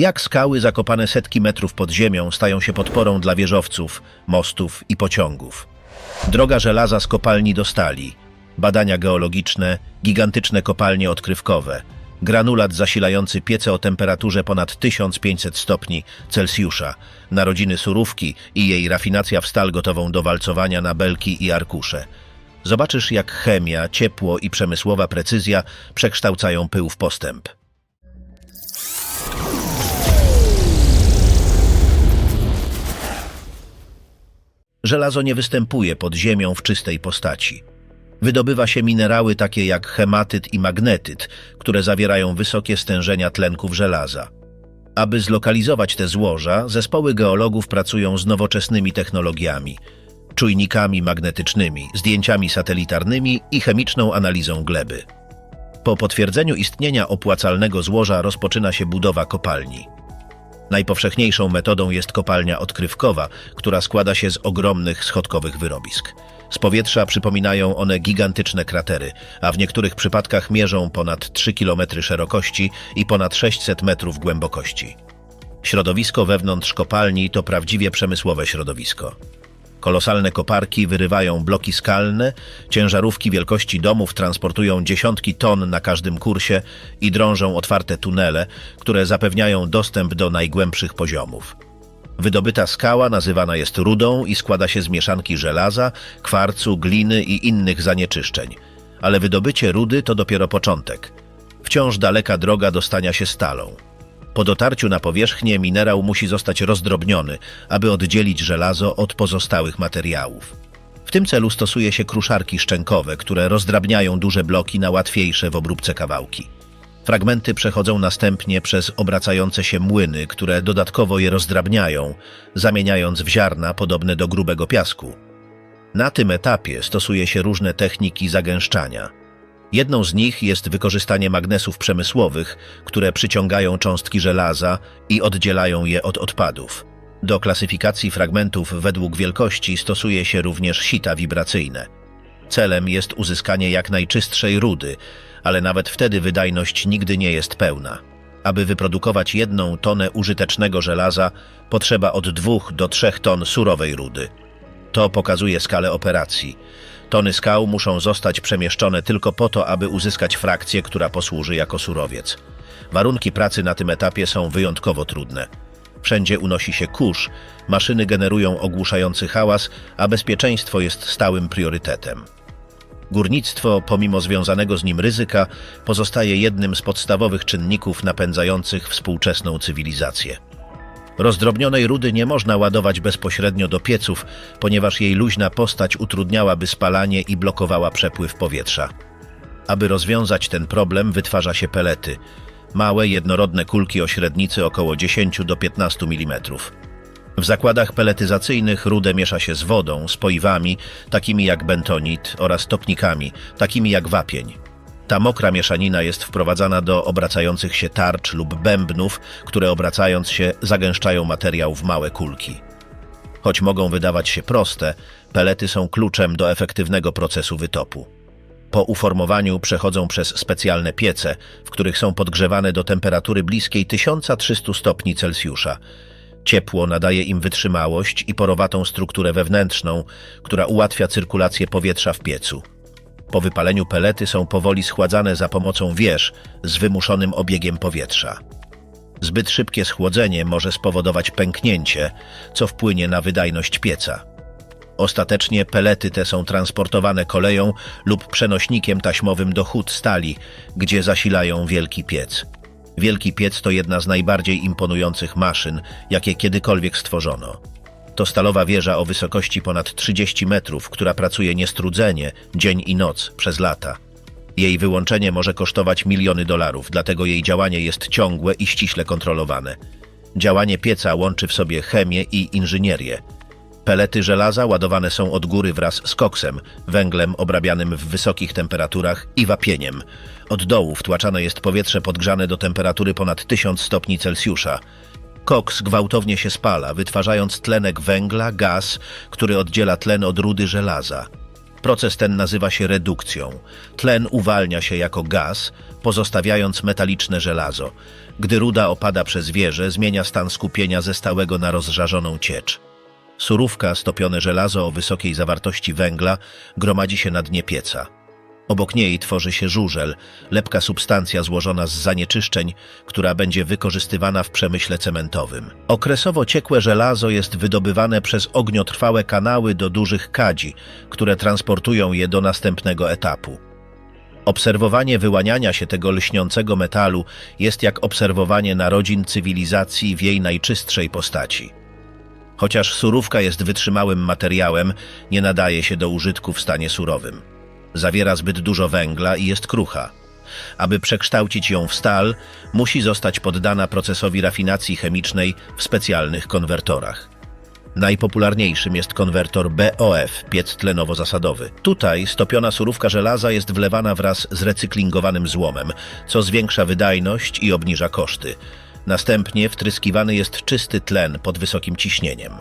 Jak skały zakopane setki metrów pod ziemią stają się podporą dla wieżowców, mostów i pociągów. Droga żelaza z kopalni do stali, badania geologiczne, gigantyczne kopalnie odkrywkowe, granulat zasilający piece o temperaturze ponad 1500 stopni Celsjusza, narodziny surówki i jej rafinacja w stal gotową do walcowania na belki i arkusze. Zobaczysz, jak chemia, ciepło i przemysłowa precyzja przekształcają pył w postęp. Żelazo nie występuje pod ziemią w czystej postaci. Wydobywa się minerały takie jak hematyt i magnetyt, które zawierają wysokie stężenia tlenków żelaza. Aby zlokalizować te złoża, zespoły geologów pracują z nowoczesnymi technologiami, czujnikami magnetycznymi, zdjęciami satelitarnymi i chemiczną analizą gleby. Po potwierdzeniu istnienia opłacalnego złoża rozpoczyna się budowa kopalni. Najpowszechniejszą metodą jest kopalnia odkrywkowa, która składa się z ogromnych schodkowych wyrobisk. Z powietrza przypominają one gigantyczne kratery, a w niektórych przypadkach mierzą ponad 3 km szerokości i ponad 600 metrów głębokości. Środowisko wewnątrz kopalni to prawdziwie przemysłowe środowisko. Kolosalne koparki wyrywają bloki skalne, ciężarówki wielkości domów transportują dziesiątki ton na każdym kursie i drążą otwarte tunele, które zapewniają dostęp do najgłębszych poziomów. Wydobyta skała nazywana jest rudą i składa się z mieszanki żelaza, kwarcu, gliny i innych zanieczyszczeń. Ale wydobycie rudy to dopiero początek. Wciąż daleka droga do stania się stalą. Po dotarciu na powierzchnię minerał musi zostać rozdrobniony, aby oddzielić żelazo od pozostałych materiałów. W tym celu stosuje się kruszarki szczękowe, które rozdrabniają duże bloki na łatwiejsze w obróbce kawałki. Fragmenty przechodzą następnie przez obracające się młyny, które dodatkowo je rozdrabniają, zamieniając w ziarna podobne do grubego piasku. Na tym etapie stosuje się różne techniki zagęszczania – Jedną z nich jest wykorzystanie magnesów przemysłowych, które przyciągają cząstki żelaza i oddzielają je od odpadów. Do klasyfikacji fragmentów według wielkości stosuje się również sita wibracyjne. Celem jest uzyskanie jak najczystszej rudy, ale nawet wtedy wydajność nigdy nie jest pełna. Aby wyprodukować jedną tonę użytecznego żelaza, potrzeba od dwóch do trzech ton surowej rudy. To pokazuje skalę operacji. Tony skał muszą zostać przemieszczone tylko po to, aby uzyskać frakcję, która posłuży jako surowiec. Warunki pracy na tym etapie są wyjątkowo trudne. Wszędzie unosi się kurz, maszyny generują ogłuszający hałas, a bezpieczeństwo jest stałym priorytetem. Górnictwo, pomimo związanego z nim ryzyka, pozostaje jednym z podstawowych czynników napędzających współczesną cywilizację. Rozdrobnionej rudy nie można ładować bezpośrednio do pieców, ponieważ jej luźna postać utrudniałaby spalanie i blokowała przepływ powietrza. Aby rozwiązać ten problem, wytwarza się pelety. Małe, jednorodne kulki o średnicy około 10 do 15 mm. W zakładach peletyzacyjnych rudę miesza się z wodą, spoiwami, takimi jak bentonit oraz topnikami, takimi jak wapień. Ta mokra mieszanina jest wprowadzana do obracających się tarcz lub bębnów, które obracając się zagęszczają materiał w małe kulki. Choć mogą wydawać się proste, pelety są kluczem do efektywnego procesu wytopu. Po uformowaniu przechodzą przez specjalne piece, w których są podgrzewane do temperatury bliskiej 1300 stopni Celsjusza. Ciepło nadaje im wytrzymałość i porowatą strukturę wewnętrzną, która ułatwia cyrkulację powietrza w piecu. Po wypaleniu pelety są powoli schładzane za pomocą wież z wymuszonym obiegiem powietrza. Zbyt szybkie schłodzenie może spowodować pęknięcie, co wpłynie na wydajność pieca. Ostatecznie pelety te są transportowane koleją lub przenośnikiem taśmowym do hut stali, gdzie zasilają wielki piec. Wielki piec to jedna z najbardziej imponujących maszyn, jakie kiedykolwiek stworzono. To stalowa wieża o wysokości ponad 30 metrów, która pracuje niestrudzenie, dzień i noc, przez lata. Jej wyłączenie może kosztować miliony dolarów, dlatego jej działanie jest ciągłe i ściśle kontrolowane. Działanie pieca łączy w sobie chemię i inżynierię. Pelety żelaza ładowane są od góry wraz z koksem, węglem obrabianym w wysokich temperaturach i wapieniem. Od dołu wtłaczane jest powietrze podgrzane do temperatury ponad 1000 stopni Celsjusza. Koks gwałtownie się spala, wytwarzając tlenek węgla, gaz, który oddziela tlen od rudy żelaza. Proces ten nazywa się redukcją. Tlen uwalnia się jako gaz, pozostawiając metaliczne żelazo. Gdy ruda opada przez wieżę, zmienia stan skupienia ze stałego na rozżarzoną ciecz. Surówka, stopione żelazo o wysokiej zawartości węgla, gromadzi się na dnie pieca. Obok niej tworzy się żużel, lepka substancja złożona z zanieczyszczeń, która będzie wykorzystywana w przemyśle cementowym. Okresowo ciekłe żelazo jest wydobywane przez ogniotrwałe kanały do dużych kadzi, które transportują je do następnego etapu. Obserwowanie wyłaniania się tego lśniącego metalu jest jak obserwowanie narodzin cywilizacji w jej najczystszej postaci. Chociaż surówka jest wytrzymałym materiałem, nie nadaje się do użytku w stanie surowym. Zawiera zbyt dużo węgla i jest krucha. Aby przekształcić ją w stal, musi zostać poddana procesowi rafinacji chemicznej w specjalnych konwertorach. Najpopularniejszym jest konwertor BOF, piec tlenowo-zasadowy. Tutaj stopiona surówka żelaza jest wlewana wraz z recyklingowanym złomem, co zwiększa wydajność i obniża koszty. Następnie wtryskiwany jest czysty tlen pod wysokim ciśnieniem.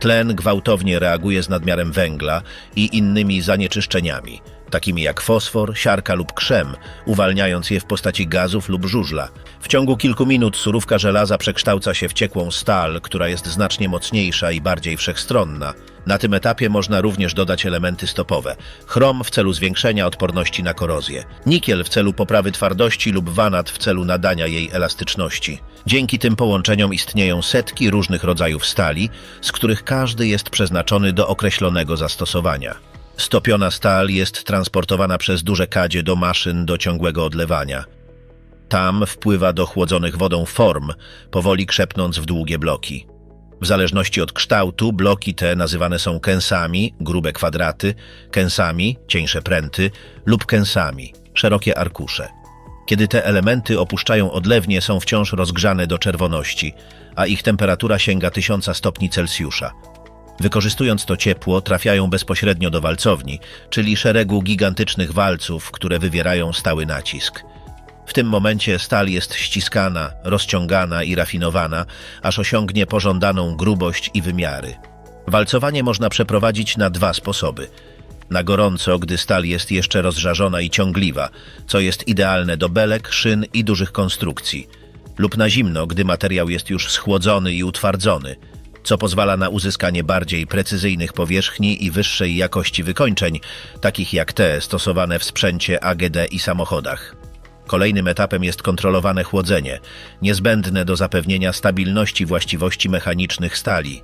Tlen gwałtownie reaguje z nadmiarem węgla i innymi zanieczyszczeniami, takimi jak fosfor, siarka lub krzem, uwalniając je w postaci gazów lub żużla. W ciągu kilku minut surówka żelaza przekształca się w ciekłą stal, która jest znacznie mocniejsza i bardziej wszechstronna. Na tym etapie można również dodać elementy stopowe. Chrom w celu zwiększenia odporności na korozję, nikiel w celu poprawy twardości lub wanat w celu nadania jej elastyczności. Dzięki tym połączeniom istnieją setki różnych rodzajów stali, z których każdy jest przeznaczony do określonego zastosowania. Stopiona stal jest transportowana przez duże kadzie do maszyn do ciągłego odlewania. Tam wpływa do chłodzonych wodą form, powoli krzepnąc w długie bloki. W zależności od kształtu, bloki te nazywane są kęsami, grube kwadraty, kęsami, cieńsze pręty lub kęsami, szerokie arkusze. Kiedy te elementy opuszczają odlewnię, są wciąż rozgrzane do czerwoności, a ich temperatura sięga 1000 stopni Celsjusza. Wykorzystując to ciepło, trafiają bezpośrednio do walcowni, czyli szeregu gigantycznych walców, które wywierają stały nacisk. W tym momencie stal jest ściskana, rozciągana i rafinowana, aż osiągnie pożądaną grubość i wymiary. Walcowanie można przeprowadzić na dwa sposoby. Na gorąco, gdy stal jest jeszcze rozżarzona i ciągliwa, co jest idealne do belek, szyn i dużych konstrukcji, lub na zimno, gdy materiał jest już schłodzony i utwardzony, co pozwala na uzyskanie bardziej precyzyjnych powierzchni i wyższej jakości wykończeń, takich jak te stosowane w sprzęcie AGD i samochodach. Kolejnym etapem jest kontrolowane chłodzenie, niezbędne do zapewnienia stabilności właściwości mechanicznych stali.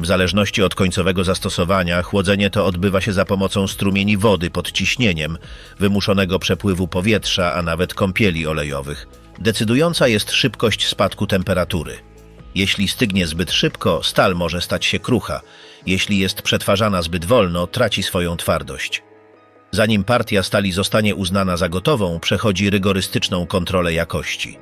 W zależności od końcowego zastosowania, chłodzenie to odbywa się za pomocą strumieni wody pod ciśnieniem, wymuszonego przepływu powietrza, a nawet kąpieli olejowych. Decydująca jest szybkość spadku temperatury. Jeśli stygnie zbyt szybko, stal może stać się krucha. Jeśli jest przetwarzana zbyt wolno, traci swoją twardość. Zanim partia stali zostanie uznana za gotową, przechodzi rygorystyczną kontrolę jakości.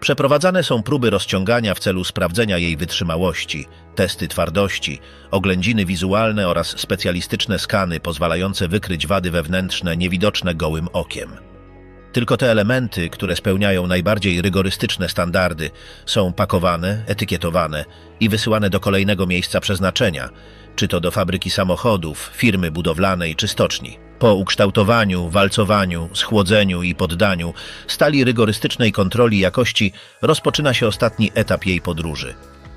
Przeprowadzane są próby rozciągania w celu sprawdzenia jej wytrzymałości, testy twardości, oględziny wizualne oraz specjalistyczne skany pozwalające wykryć wady wewnętrzne niewidoczne gołym okiem. Tylko te elementy, które spełniają najbardziej rygorystyczne standardy, są pakowane, etykietowane i wysyłane do kolejnego miejsca przeznaczenia, czy to do fabryki samochodów, firmy budowlanej czy stoczni. Po ukształtowaniu, walcowaniu, schłodzeniu i poddaniu stali rygorystycznej kontroli jakości rozpoczyna się ostatni etap jej podróży.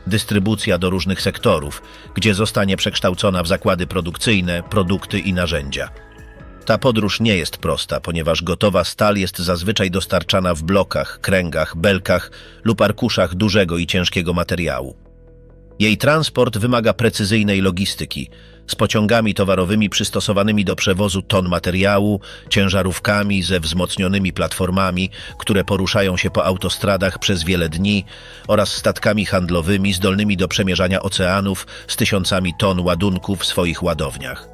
Dystrybucja do różnych sektorów, gdzie zostanie przekształcona w zakłady produkcyjne, produkty i narzędzia. Ta podróż nie jest prosta, ponieważ gotowa stal jest zazwyczaj dostarczana w blokach, kręgach, belkach lub arkuszach dużego i ciężkiego materiału. Jej transport wymaga precyzyjnej logistyki, z pociągami towarowymi przystosowanymi do przewozu ton materiału, ciężarówkami ze wzmocnionymi platformami, które poruszają się po autostradach przez wiele dni, oraz statkami handlowymi zdolnymi do przemierzania oceanów z tysiącami ton ładunków w swoich ładowniach.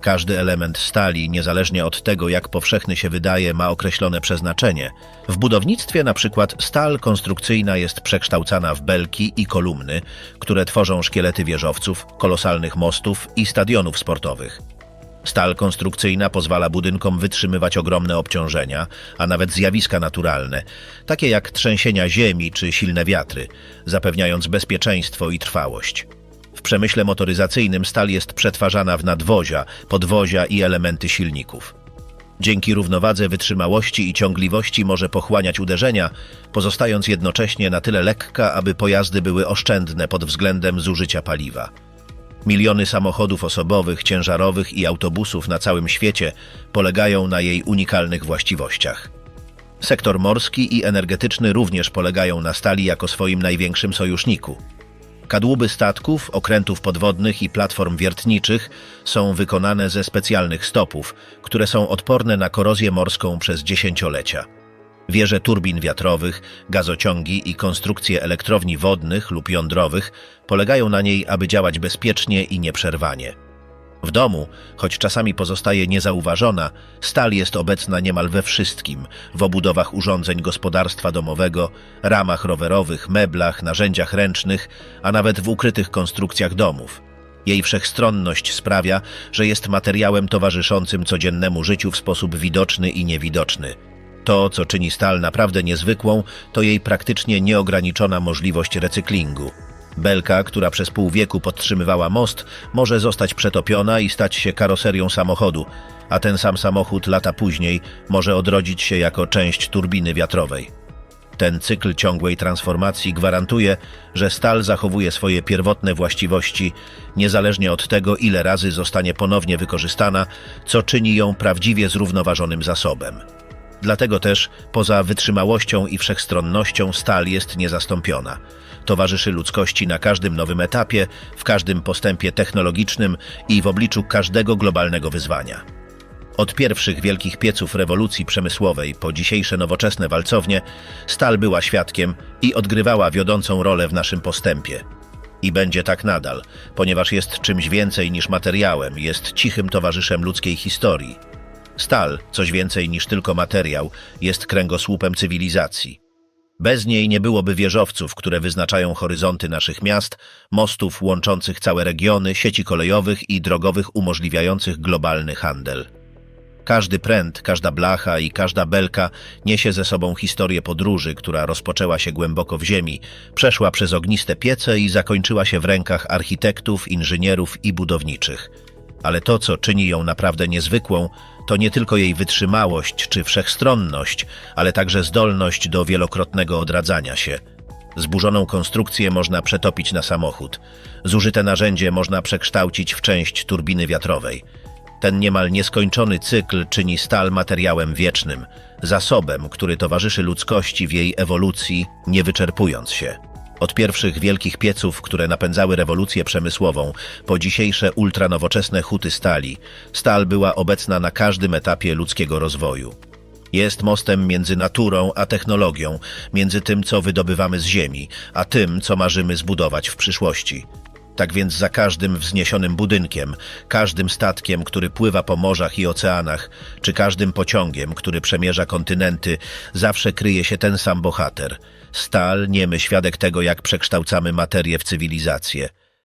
Każdy element stali, niezależnie od tego, jak powszechny się wydaje, ma określone przeznaczenie. W budownictwie na przykład stal konstrukcyjna jest przekształcana w belki i kolumny, które tworzą szkielety wieżowców, kolosalnych mostów i stadionów sportowych. Stal konstrukcyjna pozwala budynkom wytrzymywać ogromne obciążenia, a nawet zjawiska naturalne, takie jak trzęsienia ziemi czy silne wiatry, zapewniając bezpieczeństwo i trwałość. W przemyśle motoryzacyjnym stal jest przetwarzana w nadwozia, podwozia i elementy silników. Dzięki równowadze wytrzymałości i ciągliwości może pochłaniać uderzenia, pozostając jednocześnie na tyle lekka, aby pojazdy były oszczędne pod względem zużycia paliwa. Miliony samochodów osobowych, ciężarowych i autobusów na całym świecie polegają na jej unikalnych właściwościach. Sektor morski i energetyczny również polegają na stali jako swoim największym sojuszniku. Kadłuby statków, okrętów podwodnych i platform wiertniczych są wykonane ze specjalnych stopów, które są odporne na korozję morską przez dziesięciolecia. Wieże turbin wiatrowych, gazociągi i konstrukcje elektrowni wodnych lub jądrowych polegają na niej, aby działać bezpiecznie i nieprzerwanie. W domu, choć czasami pozostaje niezauważona, stal jest obecna niemal we wszystkim w obudowach urządzeń gospodarstwa domowego, ramach rowerowych, meblach, narzędziach ręcznych, a nawet w ukrytych konstrukcjach domów. Jej wszechstronność sprawia, że jest materiałem towarzyszącym codziennemu życiu w sposób widoczny i niewidoczny. To, co czyni stal naprawdę niezwykłą, to jej praktycznie nieograniczona możliwość recyklingu. Belka, która przez pół wieku podtrzymywała most, może zostać przetopiona i stać się karoserią samochodu, a ten sam samochód lata później może odrodzić się jako część turbiny wiatrowej. Ten cykl ciągłej transformacji gwarantuje, że stal zachowuje swoje pierwotne właściwości, niezależnie od tego, ile razy zostanie ponownie wykorzystana, co czyni ją prawdziwie zrównoważonym zasobem. Dlatego też, poza wytrzymałością i wszechstronnością, stal jest niezastąpiona. Towarzyszy ludzkości na każdym nowym etapie, w każdym postępie technologicznym i w obliczu każdego globalnego wyzwania. Od pierwszych wielkich pieców rewolucji przemysłowej po dzisiejsze nowoczesne walcownie, stal była świadkiem i odgrywała wiodącą rolę w naszym postępie. I będzie tak nadal, ponieważ jest czymś więcej niż materiałem, jest cichym towarzyszem ludzkiej historii. Stal, coś więcej niż tylko materiał, jest kręgosłupem cywilizacji. Bez niej nie byłoby wieżowców, które wyznaczają horyzonty naszych miast, mostów łączących całe regiony, sieci kolejowych i drogowych umożliwiających globalny handel. Każdy pręt, każda blacha i każda belka niesie ze sobą historię podróży, która rozpoczęła się głęboko w ziemi, przeszła przez ogniste piece i zakończyła się w rękach architektów, inżynierów i budowniczych. Ale to, co czyni ją naprawdę niezwykłą, to nie tylko jej wytrzymałość czy wszechstronność, ale także zdolność do wielokrotnego odradzania się. Zburzoną konstrukcję można przetopić na samochód. Zużyte narzędzie można przekształcić w część turbiny wiatrowej. Ten niemal nieskończony cykl czyni stal materiałem wiecznym, zasobem, który towarzyszy ludzkości w jej ewolucji, nie wyczerpując się. Od pierwszych wielkich pieców, które napędzały rewolucję przemysłową, po dzisiejsze ultranowoczesne huty stali, stal była obecna na każdym etapie ludzkiego rozwoju. Jest mostem między naturą a technologią, między tym, co wydobywamy z ziemi, a tym, co marzymy zbudować w przyszłości. Tak więc za każdym wzniesionym budynkiem, każdym statkiem, który pływa po morzach i oceanach, czy każdym pociągiem, który przemierza kontynenty, zawsze kryje się ten sam bohater. Stal, niemy świadek tego, jak przekształcamy materię w cywilizację –